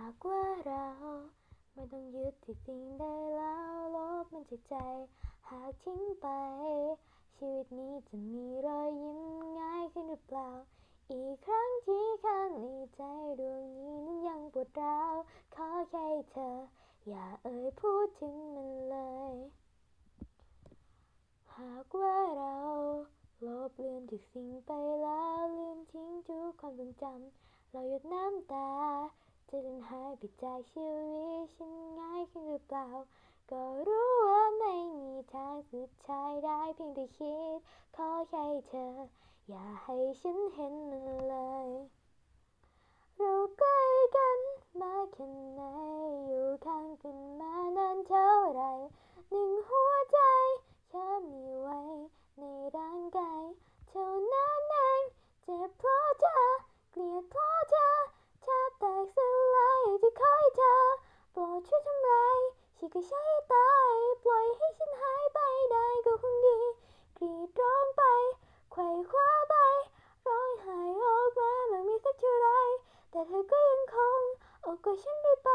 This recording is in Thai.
ากว่าเรา ไม่ต้องยึดที่สิ่งใดแล้วลบมันจากใจ หากทิ้งไป ชีวิตนี้จะมีรอยยิ้มง่ายขึ้นหรือเปล่า อีกครั้งที่ข้างในใจดวงนี้นั้นยังปวดร้าวขอแค่เธอ อย่าเอ่ยพูดถึงมันเลย หากว่าเราลบเลือนทุกสิ่งไปแล้วลืมทิ้งทุกความทรงจำเราหยดน้ำตา จะเดินหายไปจากชีวิตฉันง่ายขึ้นหรือเปล่า ก็รู้ว่าไม่มีทางสุดท้ายได้เพียงแต่คิด ขอแค่เธอ อย่าให้ฉันเห็นมันเลย เราใกล้กันมาแค่ไหนอยู่ข้างกันมานานเท่าไรหนึ่งหัวใจแค่มีไว้ในร่างกายเท่านั้นเองเจ็บเพราะเธอเกลียดเพราะเธอ ก็ใช้ตาย ปล่อยให้ฉันหายไปได้ก็คงดี กรีดร้องไปไขว่คว้าไป ร้องไห้ออกมาไม่มีสักเท่าไรแต่เธอก็ยังคงอกกว่าฉันเรื่ไป